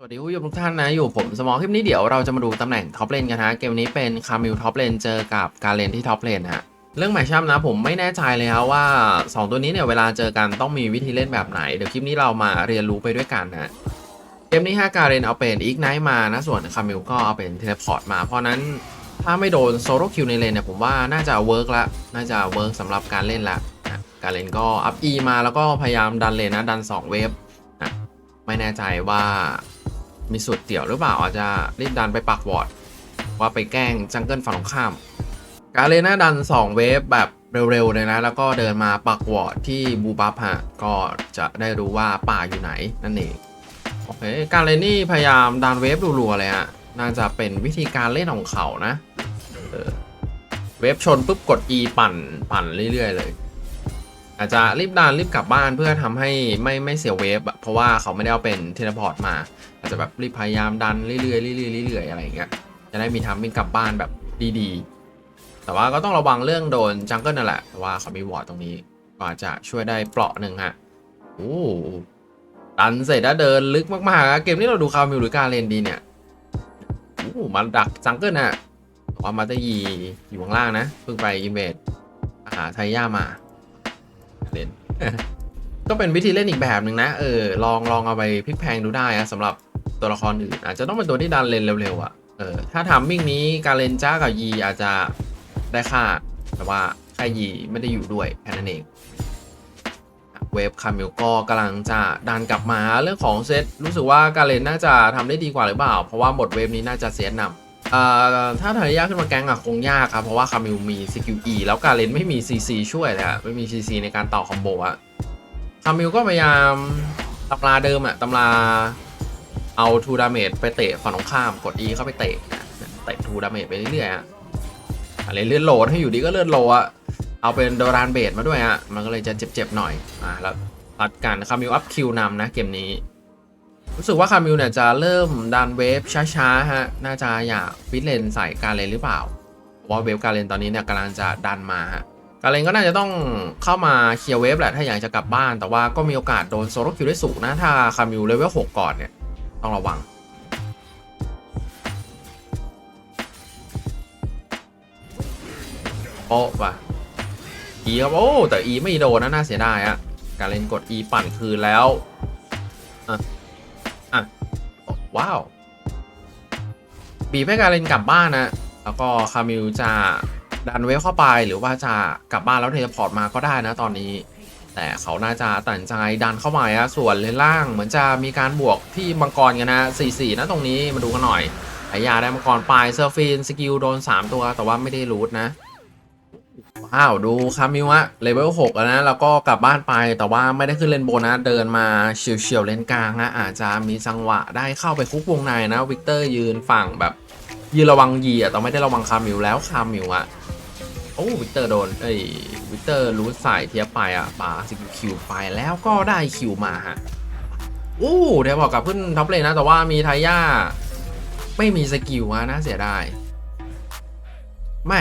สวัสดีผู้ชมทุกท่านนะอยู่ผมสมอลคลิปนี้เดี๋ยวเราจะมาดูตำแหน่งท็อปเลนกันนะเกมนี้เป็นคามิลท็อปเลนเจอกับการเลนที่ท็อปเลนฮะเรื่องหมายช่ำนะผมไม่แน่ใจเลยครับว่า 2 ตัวนี้เนี่ยเวลาเจอกันต้องมีวิธีเล่นแบบไหน เดี๋ยวคลิปนี้เรามาเรียนรู้ไปด้วยกันนะเกมนี้ฮะการเลนเอาเป็นอีกไนท์มานะส่วนคามิลก็เอาเป็นเทเลพอร์ตมาเพราะนั้นถ้าไม่โดนโซโลคิวในเลนเนี่ยผมว่าน่าจะเวิร์กละน่าจะเวิร์กสำหรับการเล่นละนะการเลนก็อัพอีมาแล้วก็พยายามดันเลนนะดันสองเวฟนะไม่แน่ใจว่า มีสุดเดี่ยวหรือเปล่าอาจจะรีบดันไปปักวอร์ดว่าไปแกล้งจังเกิลฝั่งตรงข้าม กาเลน่าดัน 2 เวฟแบบเร็วๆเลยนะ แล้วก็เดินมาปักวอร์ดที่บูบัฟฮะก็จะได้รู้ว่าป่าอยู่ไหนนั่นเองโอเคกาเลนนี่พยายามดันเวฟรัวๆเลยฮะน่าจะเป็นวิธีการเล่นของเขานะเออเวฟชนปุ๊บกด E ปั่นปั่นเรื่อยๆเลย อาจจะรีบดันรีบกลับบ้านเพื่อทำให้ไม่ไม่เสียเวฟอะเพราะว่าเขาไม่ได้เอาเป็นเทเลพอร์ตมา อาจจะแบบรีบพยายามดันเรื่อยๆเรื่อยๆเรื่อยๆอะไรอย่างเงี้ยจะได้มีทำเป็นกลับบ้านแบบดีๆ แต่ว่าก็ต้องระวังเรื่องโดนจังเกิลนั่นแหละแต่ว่าเขามีวอร์ดตรงนี้ก็อาจจะช่วยได้เปราะหนึ่งฮะโอ้ดันเสร็จแล้วเดินลึกมากๆเกมนี้เราดูคาร์มิลหรือการเลนดีเนี่ยโอ้มันดักจังเกิลน่ะแต่ว่ามาตายีอยู่ข้างล่างนะเพิ่งไปอินเวดหาไทย่ามา เล่นก็เป็นวิธีเล่นอีกแบบหนึ่งนะเออลองลองเอาไปพลิกแพลงดูได้อะสำหรับตัวละครอื่นอาจจะต้องเป็นตัวที่ดันเลนเร็วๆอะเออถ้าทำมิ่งนี้การเลนจ้ากับยีอาจจะได้ค่า แต่ว่าค่ายีไม่ได้อยู่ด้วยแค่นั้นเองเวฟคามิลก็กำลังจะดันกลับมาเรื่องของเซตรู้สึกว่าการเลนน่าจะทำได้ดีกว่าหรือเปล่า เพราะว่าหมดเวฟนี้น่าจะเสียนำ อ่าถ้าทายาขึ้นมาแกงอะคงยากครับ เพราะว่าคามิลมีสกิล E แล้วการเลนไม่มี CC ช่วยเลยอะไม่มี CC ในการต่อคอมโบอะคามิลก็พยายามตำราเดิมอะตำราเอาทูดาเมจไปเตะฝั่งตรงข้ามกด E เข้าไปเตะนะเตะทูดาเมจไปเรื่อยๆอะอะไรเลื่อนโหลดให้อยู่ดีก็เลื่อนโหลอะเอาเป็นโดรานเบดมาด้วยอะมันก็เลยจะเจ็บๆหน่อยอ่าแล้วตัดกันคามิลอัพคิวนำนะเกมนี้ รู้สึกว่าคามิลเนี่ยจะเริ่มดันเวฟช้าๆฮะ น่าจะอยากฟิตเลนใส่การเลนหรือเปล่าเพราะว่าเวฟการเลนตอนนี้เนี่ยกำลังจะดันมาฮะกาเลนก็น่าจะต้องเข้ามาเคลียร์เวฟแหละถ้าอยากจะกลับบ้าน แต่ว่าก็มีโอกาสโดนโซโลคิวได้สูงนะถ้าคามิวเลเวล6ก่อนเนี่ยต้องระวังโป๊ะว่ะ E ครับโอ้แต่ E ไม่โดนนะน่าเสียดายอะกาเลนกด E ปั่นคืนแล้วอะ ว้าว บีบให้การเลนกลับบ้านนะ แล้วก็คามิลจะดันเวฟเข้าไปหรือว่าจะกลับบ้านแล้วเทเลพอร์ตมาก็ได้นะตอนนี้ แต่เขาน่าจะตัดใจดันเข้ามาอะส่วนเลนล่างเหมือนจะมีการบวกที่มังกรกันนะ4-4นะตรงนี้มาดูกันหน่อยไอยาได้มังกรไปเซอร์ฟินสกิลโดน 3 ตัวแต่ว่าไม่ได้รูทนะ ว้าวดูคามิวะเลเวล6แล้วนะแล้วก็กลับบ้านไปแต่ว่าไม่ได้ขึ้นเลนโบนะเดินมาเฉียวๆเลนกลางนะอาจจะมีจังหวะได้เข้าไปคุกวงในนะวิกเตอร์ยืนฝั่งแบบยืนระวังยีอะแต่ไม่ได้ระวังคามิวแล้วคามิวอะโอ้วิกเตอร์โดนเอ้ยวิกเตอร์รู้สายเทียบไปอะป่าสกิลคิวไปแล้วก็ได้คิวมาฮะอู้เดี๋ยวบอกกับขึ้นท็อปเลยนะแต่ว่ามีทายาไม่มีสกิลอะน่าเสียดายไม่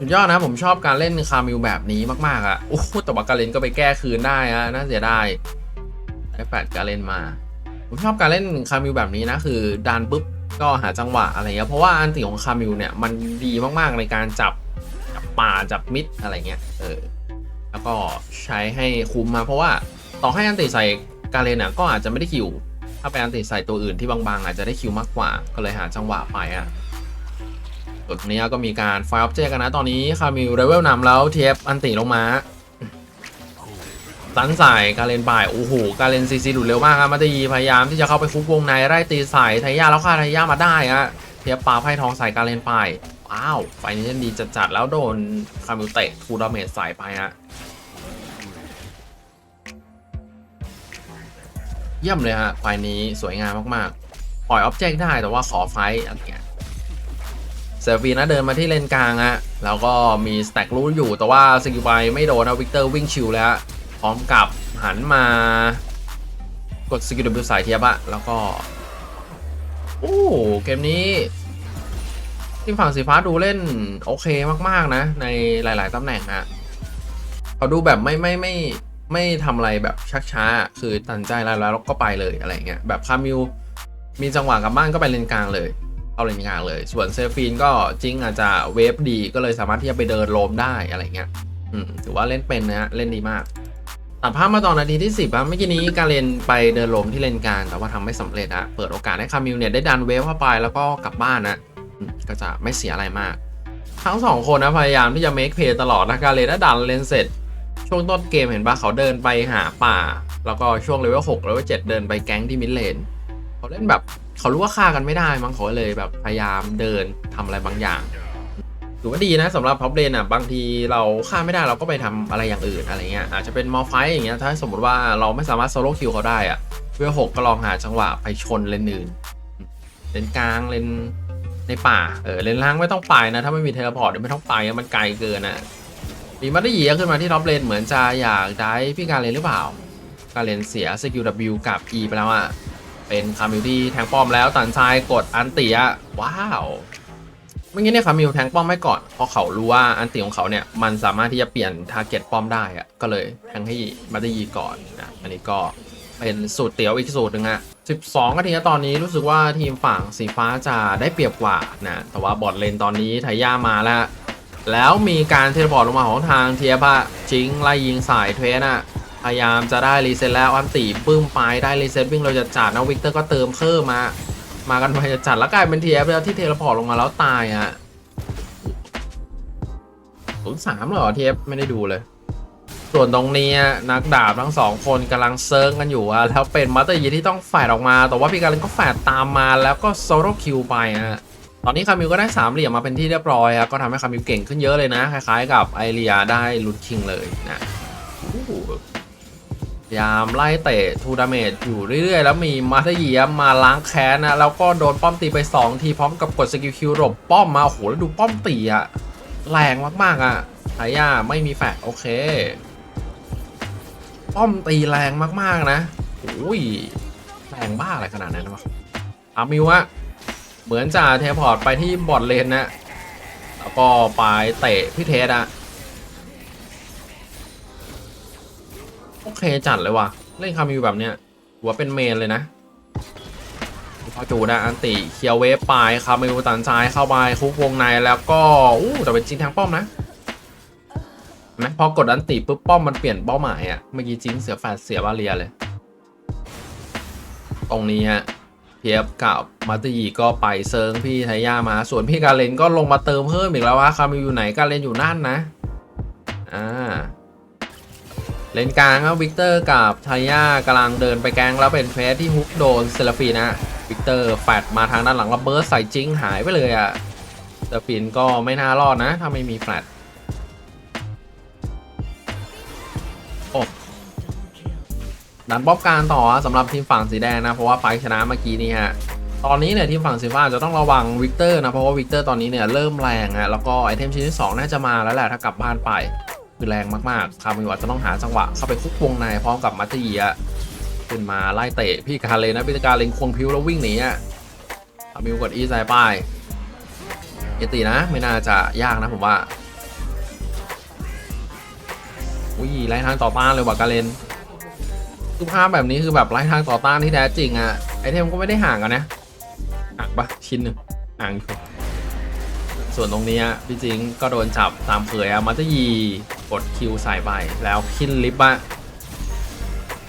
สุดยอดนะผมชอบการเล่นคามิวแบบนี้มากๆอะโอ้แต่ว่าการเล่นก็ไปแก้คืนได้อะน่าเสียดายไอแปดการเล่นมา ผมชอบการเล่นคามิวแบบนี้นะ คือดันปุ๊บก็หาจังหวะอะไรเงี้ยเพราะว่าอันติของคามิวเนี่ยมันดีมากๆในการจับจับป่าจับมิดอะไรเงี้ยเออแล้วก็ใช้ให้คุ้มมา เพราะว่าต่อให้อันติใส่การเลนอะก็อาจจะไม่ได้คิว ถ้าไปอันติใส่ตัวอื่นที่บางๆ อาจจะได้คิวมากกว่าก็เลยหาจังหวะไปอะ ส่วนตรงนี้ก็มีการไฟออฟเจกันนะตอนนี้คามิลเลเวลนำแล้วเทียบอันติลงมาสันใส่การเลนบ่ายโอ้โหการเลนซีซีดูดเร็วมากครับมาตีพยายามที่จะเข้าไปคุกวงในไล่ตีใส่ไทยาแล้วฆ่าไทยามาได้ฮะเทียบปลาไพ่ทองใส่การเลนไปว้าวไฟนี้ดีจัดๆแล้วโดนคามิลเตะทูดาเมจใส่ไปฮะเยี่ยมเลยฮะไฟนี้สวยงามมากๆ ปล่อยออบเจกต์ได้แต่ว่าขอไฟอะไรเงี้ย เซฟีนะเดินมาที่เลนกลางฮะแล้วก็มีสแต็กรู้อยู่แต่ว่าสกิลไปไม่โดนนะวิกเตอร์วิ่งชิวแล้วฮะพร้อมกับหันมากดสกิลดับสายเทียบอะแล้วก็โอ้เกมนี้ทีมฝั่งสีฟ้าดูเล่นโอเคมากๆนะ ในหลาย ๆตำแหน่งอะเขาดูแบบไม่ไม่ไม่ไม่ทำอะไรแบบชักช้า คือตัดใจแล้วแล้วก็ไปเลยอะไรเงี้ยแบบคามิลมีจังหวะกลับบ้านก็ไปเลนกลางเลย เข้าเลนกลางเลย ส่วนเซฟีนก็จริงอาจจะเวฟดีก็เลยสามารถที่จะไปเดินโลมได้อะไรเงี้ยถือว่าเล่นเป็นนะฮะเล่นดีมากตัดภาพมาตอนนาทีที่ 10ครับเมื่อกี้นี้การเลนไปเดินโลมที่เลนกลางแต่ว่าทำไม่สำเร็จอะเปิดโอกาสให้คามิลเนี่ยได้ดันเวฟเข้าไปแล้วก็กลับบ้านนะก็จะไม่เสียอะไรมาก ทั้งสองคนนะพยายามที่จะ make play ตลอดนะการเลนถ้าดันเลนเสร็จ ช่วงต้นเกมเห็นปะเขาเดินไปหาป่า แล้วก็ช่วงเลเวล6เลเวล7เดินไปแก๊งที่มิดเลนเขาเล่นแบบ เขารู้ว่าฆ่ากันไม่ได้มั้งเขาเลยแบบพยายามเดินทำอะไรบางอย่างถือว่าดีนะสำหรับท็อปเลนอะบางทีเราฆ่าไม่ได้เราก็ไปทำอะไรอย่างอื่นอะไรเงี้ยอาจจะเป็นมอลไฟอย่างเงี้ยถ้าสมมติว่าเราไม่สามารถโซโล่คิวเขาได้อะเวล6ก็ลองหาจังหวะไปชนเลนอื่นเลนกลางเลนในป่าเออเลนล่างไม่ต้องไปนะถ้าไม่มีเทเลพอร์ตเดี๋ยวไม่ต้องไปมันไกลเกินนะมีมาได้เหยีขึ้นมาที่ท็อปเลนเหมือนจะอยากได้พี่การเลนหรือเปล่า การเลนเสียสกิล W กับ E ไปแล้วอะ เป็นคามิลที่แทงป้อมแล้วตันชายกดอันติอะว้าวเมื่อกี้เนี่ยคามิลแทงป้อมไม่ก่อนเพราะเขารู้ว่าอันติของเขาเนี่ยมันสามารถที่จะเปลี่ยนทาร์เก็ตป้อมได้อะก็เลยแทงให้มาได้ยีก่อนนะอันนี้ก็เป็นสูตรเตี๋ยวอีกสูตรหนึ่งอะ12นาทีตอนนี้รู้สึกว่าทีมฝั่งสีฟ้าจะได้เปรียบกว่านะแต่ว่าบอทเลนตอนนี้ไทย่ามาแล้ว แล้วมีการเทเลพอร์ตลงมาของทางเทียบะจิงไล่ยิงสายเทรนะ พยายามจะได้รีเซ็ตแล้วอันตีปึ้มไปได้รีเซ็ตวิ่งเราจะจัดนะวิกเตอร์ก็เติมเพิ่มมา มากันไปจะจัดแล้วกลายเป็นเทียบแล้วที่เทเลพอร์ตลงมาแล้วตายอะศูนย์สามเหรอเทียบไม่ได้ดูเลย ส่วนตรงนี้นักดาบทั้งสองคนกำลังเซิร์งกันอยู่อะแล้วเป็นมัตเตอร์ยีที่ต้องแฝดออกมา แต่ว่าพี่การเล่นก็แฝดตามมาแล้วก็โซโลคิวไปอะตอนนี้คามิลก็ได้สามเหลี่ยมมาเป็นที่เรียบร้อยครับก็ทำให้คามิลเก่งขึ้นเยอะเลยนะ คล้ายๆ กับไอเรียได้ลุนคิงเลยนะ ยามไล่เตะทูดาเมจอยู่เรื่อยๆ แล้วมีมาทเยียมมาล้างแค้นนะ แล้วก็โดนป้อมตีไป 2 ทีพร้อมกับกดสกิลคิวหลบป้อมมาโอ้โหแล้วดูป้อมตีอะแรงมากๆอะไทย่าไม่มีแฟดโอเค ป้อมตีแรงมากๆนะโอ้ยแรงบ้าอะไรขนาดนั้นวะคามิลอะเหมือนจะเทพอร์ตไปที่บอดเลนนะแล้วก็ไปเตะพี่เทสอะ โอเคจัดเลยว่ะ เล่นคามิวแบบเนี้ยหัวเป็นเมนเลยนะพอจูนะอันติเคียวเวฟไปคามิวตันชายเข้าไปคุกวงในแล้วก็อู้แต่เป็นจริงทางป้อมนะนไหมพอกดอันติปุ๊บป้อมมันเปลี่ยนเป้าหมายอะเมื่อกี้จริงเสียแฟดเสียบาเรียเลย ตรงนี้ฮะเทียบกับมาตยีก็ไปเซิร์งพี่ไทย่ามา ส่วนพี่กาเลนก็ลงมาเติมเพิ่มอีกแล้วว่าคามิวอยู่ไหนกาเลนอยู่นั่นนะอ่า เลนกลางครับวิกเตอร์กับไทย่ากำลังเดินไปแกงแล้วเป็นเฟสที่ฮุกโดนเซลฟินะวิกเตอร์แฟดมาทางด้านหลังระเบิดใส่จริงหายไปเลยอะเซลฟินก็ไม่น่ารอดนะ ถ้าไม่มีแฟลตโอ้ดันบ๊อบการต่อสำหรับทีมฝั่งสีแดงนะ เพราะว่าไฟชนะเมื่อกี้นี้ฮะตอนนี้เนี่ยทีมฝั่งสีฟ้าจะต้องระวังวิกเตอร์นะเพราะว่าวิกเตอร์ตอนนี้เนี่ยเริ่มแรงฮะแล้วก็ไอเทมชิ้นที่2น่าจะมาแล้วแหละถ้ากลับบ้านไป คือแรงมากๆ คามิวอาจจะต้องหาจังหวะเข้าไปคุกวงในพร้อมกับมัตตีอะขึ้นมาไล่เตะพี่การเลนะพี่การเลงควงพิวแล้ววิ่งหนีอะคามิวกดอีใส่ป้ายเอตีนะไม่น่าจะยากนะผมว่าอุ้ยไล่ทางต่อต้านเลยว่ะกาเลนคือภาพแบบนี้คือแบบไร้ทางต่อต้านที่แท้จริงอะไอเทมก็ไม่ได้ห่างกันนะห่างปะชิ้นหนึ่งห่างอยู่ส่วนตรงนี้พี่จิงก็โดนจับตามเผยอะมัตยี กดคิวใส่ไปแล้วคินลิฟต์อะ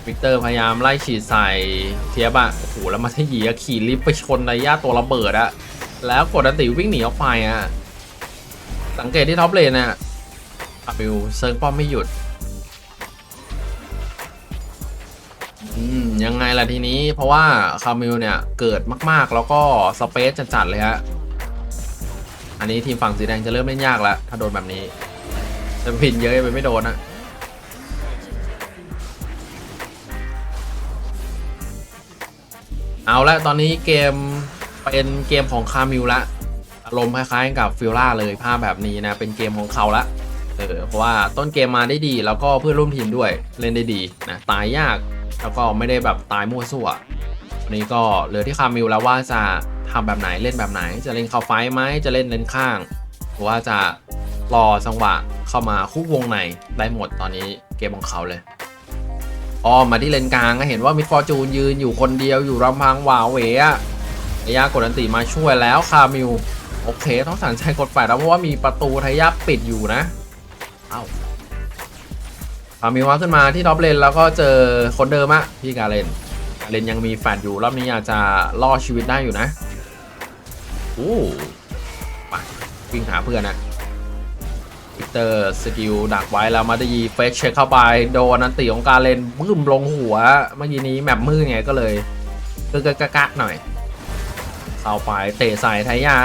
วิกเตอร์พยายามไล่ฉีดใส่เทียบอะโอ้โหแล้วมัตยีขี่ลิฟต์ไปชนในย่าตัวระเบิดอะแล้วกดอันติวิ่งหนีออกไปอะสังเกตที่ท็อปเลนอะอาบิวเซิร์ฟป้อมไม่หยุดอืมยังไงล่ะทีนี้เพราะว่าคามิลเนี่ยเกิดมาก ๆ แล้วก็สเปซจัดๆเลยฮะ อันนี้ทีมฝั่งสีแดงจะเริ่มเล่นยากแล้ว ถ้าโดนแบบนี้ จะพินเยอะไปไม่โดนอะเอาละตอนนี้เกมเป็นเกมของคามิลละอารมณ์คล้ายๆกับฟิลล่าเลยภาพแบบนี้นะ เป็นเกมของเขาละเออเพราะว่าต้นเกมมาได้ดีแล้วก็เพื่อนร่วมทีมด้วยเล่นได้ดีนะตายยากแล้วก็ไม่ได้แบบตายมั่วซั่ววันนี้ก็เหลือที่คามิลแล้วว่าจะทำแบบไหนเล่นแบบไหน จะเล่นเข้าไฟไหมจะเล่นเลนข้าง หรือว่าจะ รอจังหวะเข้ามาคุกวงในได้หมดตอนนี้เกมของเขาเลยอ้อมาที่เลนกลางก็เห็นว่ามิดฟอร์จูนยืนอยู่คนเดียวอยู่ลำพังหวาเหวะทายากดอันติมาช่วยแล้วคามิวโอเค ต้องสันใจกดแฟดแล้วเพราะว่ามีประตูทายาปิดอยู่นะ เอ้าคามิวว่าขึ้นมาที่ท็อปเลนแล้วก็เจอคนเดิมอะพี่กาเลนกาเลนยังมีแฟดอยู่รอบนี้อาจจะล่อชีวิตได้อยู่นะโอ้ไปวิ่งหาเพื่อนนะ เตอร์สกิลดักไว้แล้วมาดีเฟกเช็คเข้าไปโดนอันติของกาเลนบึ้มลงหัว เมื่อกี้นี้แมปมืดไงก็เลยกึกกกักๆหน่อยเข้าไปเตะใส่ไทยา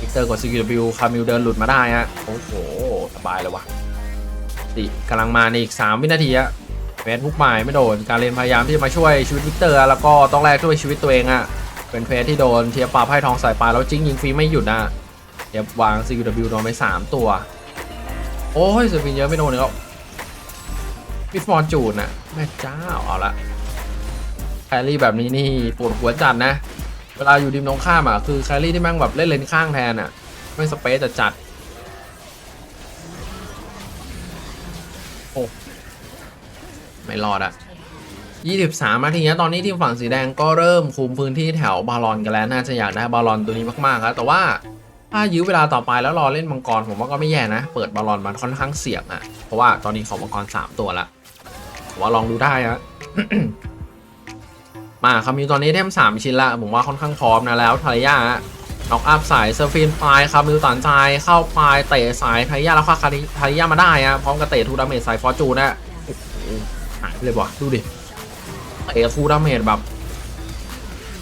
วิกเตอร์กด CQW คามิลเดินหลุดมาได้ฮะโอ้โหสบายเลยวะติกำลังมาในอีก 3 วินาทีอะเฟสพุกใหม่ไม่โดน การเรียนพยายามที่จะมาช่วยชีวิตวิกเตอร์แล้วก็ต้องแลกด้วยชีวิตตัวเองอะเป็นเฟสที่โดนเทียบปาไพ่ทองใส่ปลาแล้วจิ้งยิงฟรีไม่หยุดนะเทียบวาง CQW โดนไป 3 ตัว โอ้ยสปินเยอะไม่โดนเลยก็ฟิตฟอร์จูนอะแม่เจ้าเอาละแครี่แบบนี้นี่ปวดหัวจัดนะ เวลาอยู่ดิมตรงข้ามอะคือแครี่ที่แม่งแบบเล่นเลนข้างแทนอะ ไม่สเปซจะจัดโอ้ไม่รอดอะ23นาทีนะตอนนี้ทีมฝั่งสีแดงก็เริ่มคุมพื้นที่แถวบาลอนกันแล้ว น่าจะอยากได้บาลอนตัวนี้มากๆครับแต่ว่า ถ้ายื้อเวลาต่อไปแล้วรอเล่นมังกรผมว่าก็ไม่แย่นะ เปิดบาลอนมันค่อนข้างเสี่ยงอะเพราะว่าตอนนี้ของมังกร3ตัวละผมว่าลองดูได้อะมาคามิวตอนนี้เทมสามชิ้นละผมว่าค่อนข้างพร้อมนะแล้วทารยาน็อกอัพสายเซอร์ฟินปลายคามิวตันใจเข้าปลายเตะสายทารยาแล้วคว้าทารยามาได้อะพร้อมกับเตะทูดาเมจสายฟอร์จูนนะหายเลยว่ะดูดิเตะทูดาเมจแบบ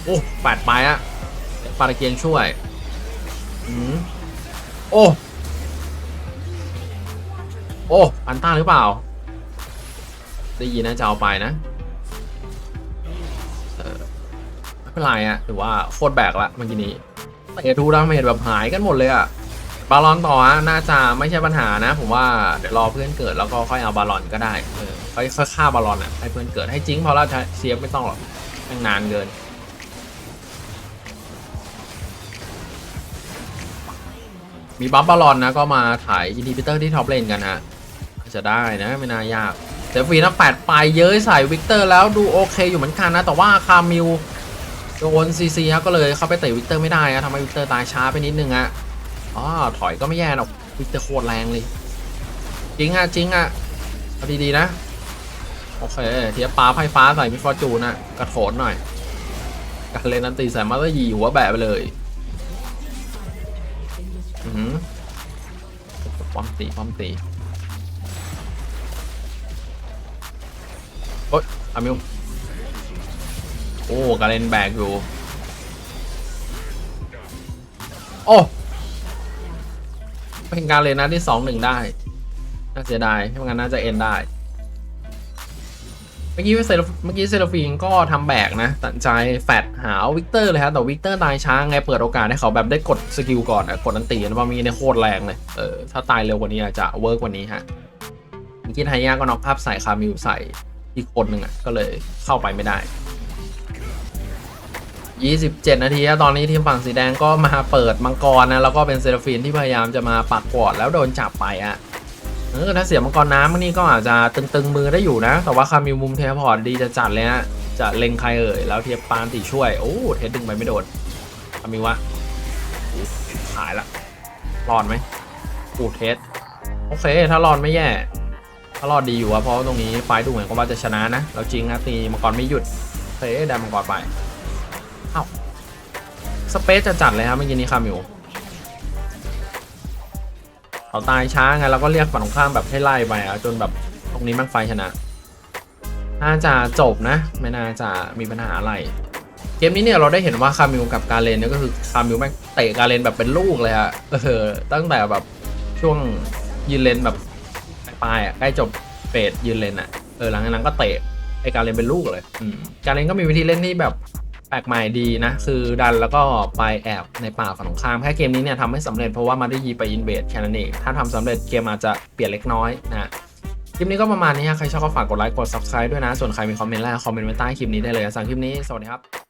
โอ้แปดไปอะปาตะเกียงช่วย โอ้ โอ้ อันต้าหรือเปล่า ได้ยินนะจะเอาไปนะไม่เป็นไรอะหรือว่าโคตรแบกละเมื่อกี้นี้เตะทูดาเมจแบบหายกันหมดเลยอะบาลอนต่อฮะน่าจะไม่ใช่ปัญหานะ ผมว่าเดี๋ยวรอเพื่อนเกิดแล้วก็ค่อยเอาบาลอนก็ได้ เออค่อยค่อยฆ่าบาลอนอะให้เพื่อนเกิดให้จริงเพอแล้วเซียฟไม่ต้องหรอกยังนานเกิน มีบัฟบาลอนนะก็มาถ่ายอินดิพิเตอร์ที่ท็อปเลนกันฮะจะได้นะไม่น่ายากเซฟีนักแปดไปเย้ยใส่วิกเตอร์แล้วดูโอเคอยู่เหมือนกันนะ แต่ว่าคามิลโดนซีซีครับก็เลยเข้าไปเตะวิกเตอร์ไม่ได้ครับทำให้วิกเตอร์ตายช้าไปนิดนึงอะอ๋อถอยก็ไม่แย่หรอกวิกเตอร์โคตรแรงเลยจริงอะจริงอะเอาดีๆนะโอเคเทียบปลาไฟฟ้าใส่มิฟอร์จูนอะกระโถนหน่อยการเล่นนันตีใส่มาตอร์ยีหัวแบะไปเลย อือป้อมตีป้อมตีโอ๊ยอามิวโอ้การเล่นแบกอยู่ โอ้เป็นการเล่นนะที่สองหนึ่งได้ น่าเสียดายไม่งั้นน่าจะเอ็นได้ เมื่อกี้เซลเมื่อกี้เซลฟีนก็ทำแบกนะตัดใจแฟดหาวิกเตอร์เลยครับแต่วิกเตอร์ตายช้าไงเปิดโอกาสให้เขาแบบได้กดสกิลก่อนอะกดอันตีนะว่ามีในโคตรแรงเลยเออถ้าตายเร็วกว่านี้อาจจะเวิร์กกว่านี้ฮะเมื่อกี้ไทยาก็น็อกภาพใส่คามิวใส่อีกคนหนึ่งอะก็เลยเข้าไปไม่ได้ 27 นาทีอะตอนนี้ทีมฝั่งสีแดงก็มาเปิดมังกรนะแล้วก็เป็นเซราฟินที่พยายามจะมาปักกอดแล้วโดนจับไปอะ เออถ้าเสียมังกรน้ำนี่ก็อาจจะตึงๆมือได้อยู่นะ แต่ว่าคามิวมุมเทพอร์ตดีจะจัดเลยฮะจะเล็งใครเอ่ยแล้วเทียบปานตีช่วยโอ้เทสดึงไปไม่โดนคามิววะหายละรอดไหมโอ้เทสโอเคถ้ารอดไม่แย่ถ้ารอดดีอยู่อะเพราะตรงนี้ไฟดูเหมือนกับว่าจะชนะนะแล้วจริงนะตีมังกรไม่หยุดเคได้มังกรไปเอ้าสเปซจะจัดเลยครับเมื่อกี้นี้คามิว เขาตายช้าไงแล้วก็เรียกฝั่งตรงข้ามแบบให้ไล่ไปอะจนแบบตรงนี้มันไฟชนะน่าจะจบนะ ไม่น่าจะมีปัญหาอะไร เกมนี้เนี่ยเราได้เห็นว่าคามิวกับการเลนเนี่ยก็คือคามิวแม่งเตะการเลนแบบเป็นลูกเลยอะเออตั้งแต่แบบช่วงยืนเลนแบบปลายๆอะใกล้จบเฟดยืนเลนอะเออหลังจากนั้นก็เตะไอการเลนเป็นลูกเลยการเลนก็มีวิธีเล่นที่แบบ แปลกใหม่ดีนะ คือดันแล้วก็ไปแอบในป่าฝั่งตรงข้ามแค่เกมนี้เนี่ยทำให้สำเร็จเพราะว่ามาได้ยีไปอินเวดแค่นั้นเอง ถ้าทำสำเร็จเกมอาจจะเปลี่ยนเล็กน้อยนะคลิปนี้ก็ประมาณนี้ใครชอบก็ฝากกดไลค์กด subscribe ด้วยนะ ส่วนใครมีคอมเมนต์อะไรคอมเมนต์ไว้ใต้คลิปนี้ได้เลยสั่งคลิปนี้ สวัสดีครับ